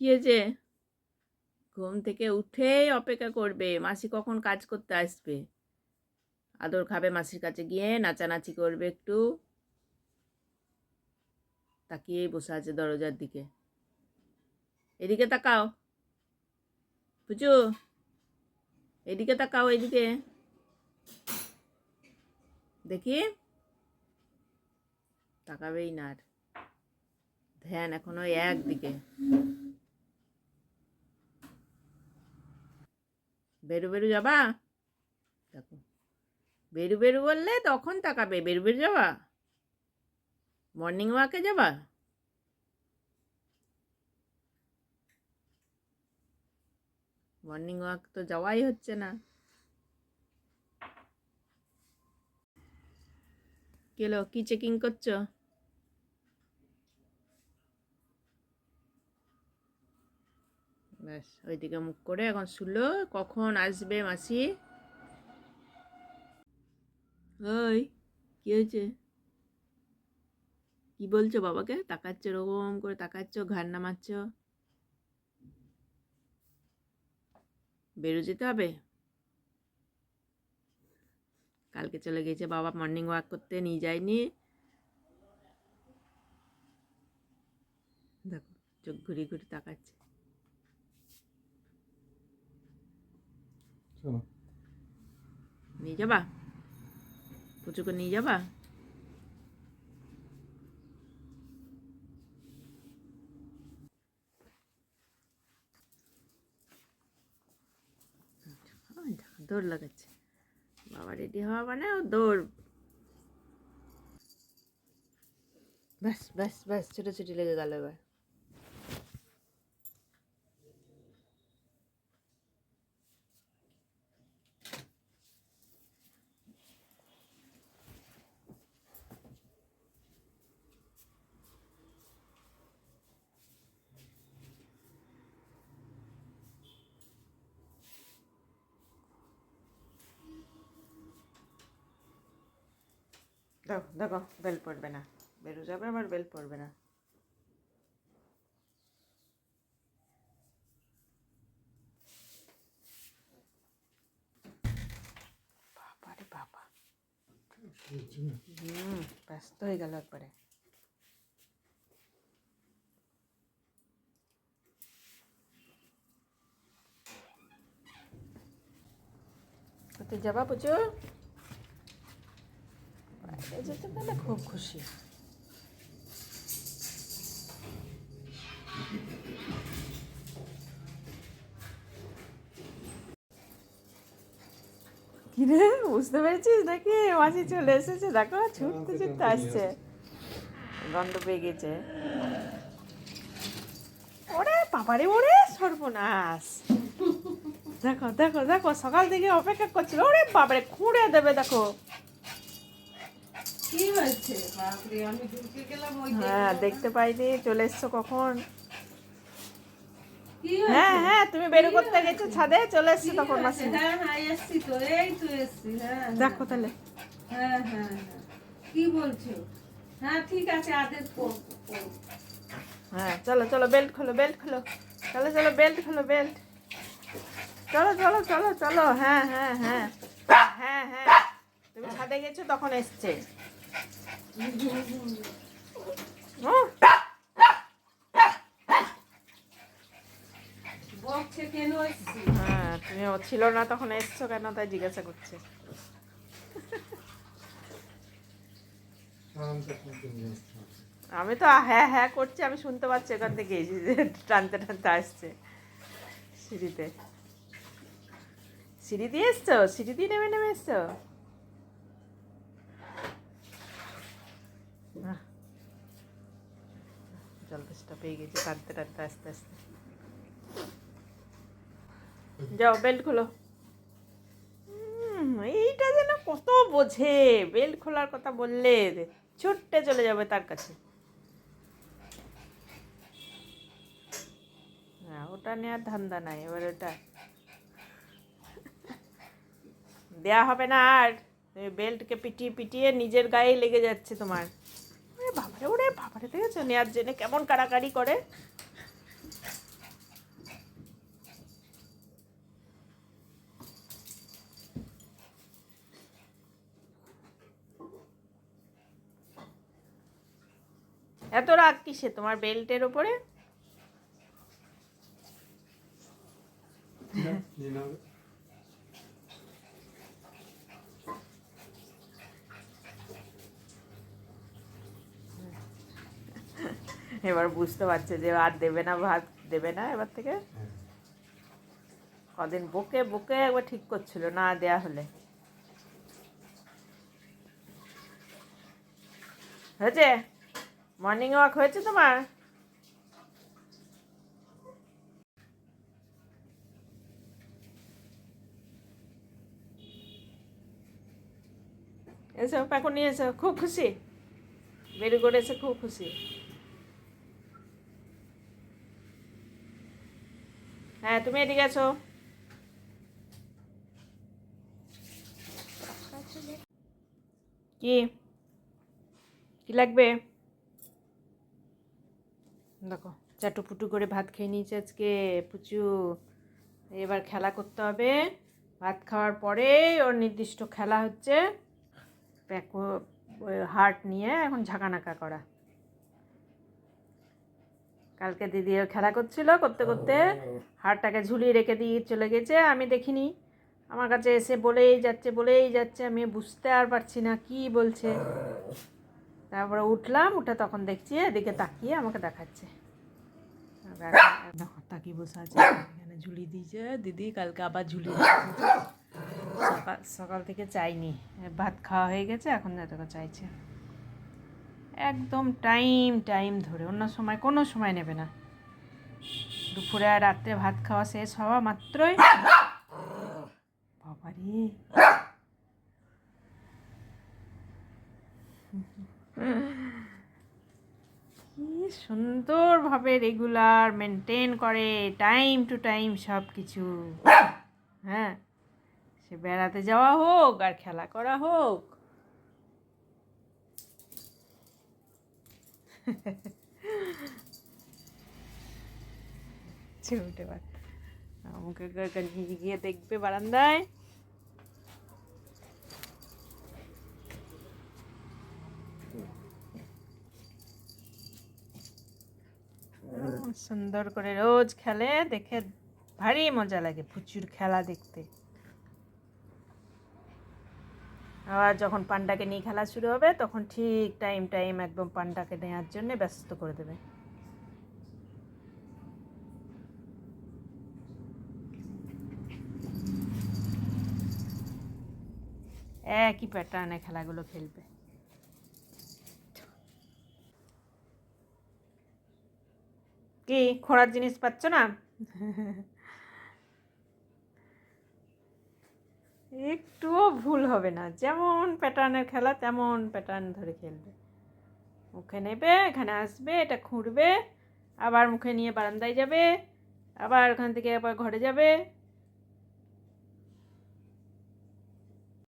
কি হয়েছে ঘুম থেকে উঠেই অপেক্ষা করবে, মাসি কখন কাজ করতে আসবে? আদর খাবে মাসির কাছে গিয়ে, নাচানাচি করবে একটু। তাকিয়েই বসে আছে দরজার দিকে। এদিকে তাকাও। বুঝু? এদিকে তাকাও এদিকে। দেখি। তাকাবেই না আর। ধ্যান এখন একদিকে। বেরু বেরু যাবা? দেখো। বেরু বেরু বললে তখন তাকাবে। বেরু বেরু যাবা? মর্নিং ওয়াকে যাবা? মর্নিং ওয়াক তো যাওয়াই হচ্ছে না। কেলো কি চেকিং করছ? ব্যাস, ওইদিকে মুখ করে এখন শুলো, কখন আসবে মাসি? ওই, কি হয়েছে? কি বলছো বাবাকে? তাকাচ্ছ ওরকম করে, তাকাচ্ছ, ঘাড় নামাচ্ছ। বেরো যেতে হবে? কালকে চলে গেছে বাবা মর্নিং ওয়াক করতে, নিয়ে যায়নি। দেখো, চোখ ঘুরি ঘুরি তাকাচ্ছে। চলো। নিয়ে যাবা? পুচুকে নিয়ে যাবা? দৌড় লাগাচ্ছে। বাবা রেডি হওয়া মানে ও দৌড়। ব্যাস ব্যাস ব্যাস, ছোটাছুটি লেগে গেল এবার। দেখো দেখো বেল পড়বে না। বেরো যাবে আবার বেল পড়বে না। বাবা রে বাবা। হুম ব্যস্ত হয়ে গেল একবারে। কোথায় যাবা পুচু? যেতে খুব খুশি। কিরে বুঝতে পেরেছিস দেখি মাসি চলে এসেছে। দেখো ছুটতে ছুটতে আসছে। গন্ধ পেয়ে গেছে। ওরে বাবারে ওরে সর্বনাশ। দেখো দেখো দেখো সকাল থেকে অপেক্ষা করছিল। ওরে বাবারে খুঁড়ে দেবে দেখো কি হয়েছে বাপরে আমি ঢুকে গেলাম ওই হ্যাঁ দেখতে পাইনি চলে এসছো কখন? হ্যাঁ হ্যাঁ তুমি বের করতে গেছো ছাদে চলে এসছো তখন মাসি হ্যাঁ হ্যাঁ এসছি তো এই তো এসছি হ্যাঁ দেখো তাহলে। হ্যাঁ হ্যাঁ হ্যাঁ। কি বলছো? হ্যাঁ ঠিক আছে আদেশ। হ্যাঁ চলো চলো বেল্ট খোলো বেল্ট খোলো। চলো চলো বেল্ট খোলো বেল্ট। চলো চলো চলো চলো হ্যাঁ হ্যাঁ হ্যাঁ। হ্যাঁ হ্যাঁ। তুমি ছাদে গেছো তখন এসছে। হ্যাঁ তুমি ছিল না, তখন এসছো কেন? তাই জিজ্ঞাসা করছে। আমি তো হ্যাঁ হ্যাঁ করছি, আমি শুনতে পাচ্ছি এখান থেকে টানতে টানতে আসছে সিঁড়িতে। সিঁড়ি দিয়ে এসছো? সিঁড়ি দিয়ে নেমে নেমে এসছো? জল পেয়ে গেছে টানতে টানতে আস্তে আস্তে। যাও, বেল্ট খোলো। এইটা যেন কত বোঝে, বেল্ট খোলার কথা বললে ছুটতে চলে যাবে তার কাছে। ওটা নেওয়ার ধান্দা নাই, এবার ওটা দেয়া হবে না আর। বেল্টকে পিটিয়ে পিটিয়ে নিজের গায়ে লেগে যাচ্ছে তোমার। ওরে ওরে বাবারে, দেখেছ? নেয়ার জেনে কেমন কাড়াকাড়ি করে? এত রাগ কিসে তোমার বেল্টের উপরে এবার বুঝতে পারছে যে আর দেবে না, ভাত দেবে না এবার থেকে। কদিন বকে বকে একবার ঠিক করছিল না দেয়া হলে। হয়েছে? মর্নিং ওয়াক হয়েছে তোমার? এসো পাকু নিয়ে এসো, খুব খুশি। বেরি করে এসে, খুব খুশি। হ্যাঁ তুমি এদিকে আছো। কি? কি লাগবে? দেখো, চাটুপুটু করে ভাত খেয়ে নিয়েছে আজকে। পুচু, এবার খেলা করতে হবে। ভাত খাওয়ার পরে ওর নির্দিষ্ট খেলা হচ্ছে। হার্ট নিয়ে এখন ঝাঁকানাকা করা। কালকে দিদিও খেলা করছিল করতে করতে হাড়টাকে ঝুলিয়ে রেখে দিয়ে চলে গেছে আমি দেখিনি। আমার কাছে এসে বলেই যাচ্ছে বলেই যাচ্ছে আমি বুঝতে আর পারছি না কি বলছে। তারপরে উঠলাম উঠে তখন দেখছি এদিকে তাকিয়ে আমাকে দেখাচ্ছে। তাকিয়ে বসে আছে এখানে ঝুলি দিয়েছে। দিদি কালকে আবার ঝুলি দিয়েছে। সকাল সকাল থেকে চাইনি। ভাত খাওয়া হয়ে গেছে এখন এতটা চাইছে। একদম টাইম টাইম ধরে। অন্য সময়, কোনো সময় নেবে না। দুপুরে আর রাত্রে ভাত খাওয়া শেষ হওয়া মাত্রই। বাবারে। কি সুন্দরভাবে রেগুলার মেনটেন করে টাইম টু টাইম সব কিছু হ্যাঁ সে বেড়াতে যাওয়া হোক আর খেলা করা হোক উঠে বার আমাকে গিয়ে দেখবে বারান্দায়। সুন্দর করে রোজ খেলে দেখে ভারী মজা লাগে, প্রচুর খেলা দেখতে। আবার যখন পান্ডাকে নিয়ে খেলা শুরু হবে, তখন ঠিক টাইম টাইম একদম পান্ডাকে নেওয়ার জন্য ব্যস্ত করে দেবে। একই প্যাটার্নে খেলাগুলো খেলবে। কি, খোঁড়ার জিনিস পাচ্ছ না? একটুও ভুল হবে না। যেমন প্যাটার্নের খেলা, তেমন প্যাটার্ন ধরে খেলবে। মুখে নেবে, এখানে আসবে, এটা খুঁড়বে, আবার মুখে নিয়ে বারান্দায় যাবে, আবার ওখান থেকে আবার ঘরে যাবে।